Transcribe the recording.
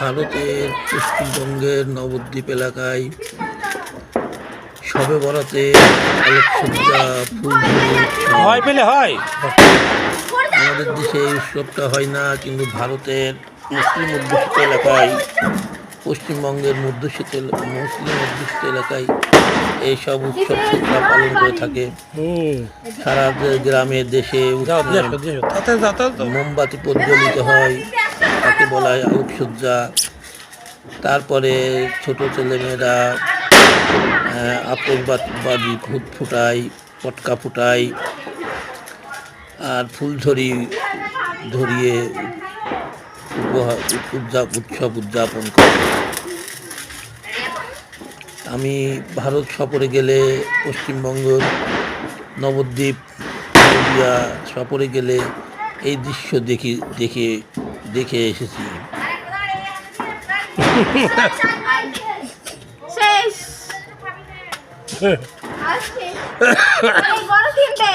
ভারতের পশ্চিমবঙ্গের নবদ্বীপ এলাকায় সবে বরাতে আলোকসজ্জা ফুলঝুরি ভয় পেলে হয়? আমাদের দেশে এই উৎসবটা হয় না কিন্তু ভারতের মুসলিম অধ্যুষিত এলাকায় পশ্চিমবঙ্গের মধ্যস্থিত এলা- মুসলিম অধ্যুষিত এলাকায় এইসব উৎসব তারা পালন করে থাকে। সারা গ্রামে দেশে। মোমবাতি প্রজ্বলিত হয়। তাকে বলা হয় আলোকসজ্জা তারপরে ছোট ছেলেমেয়েরা আতসবাজি ফুট ফুটায় পটকা ফুটায় আর ফুলঝড়ি ধরিয়ে উপহার উৎসব উদযাপন করে। আমি ভারত সফরে গেলে পশ্চিমবঙ্গ, নবদ্বীপ নদিয়া সফরে গেলে এই দৃশ্য দেখি দেখে দেখে এসেছি। শেষ।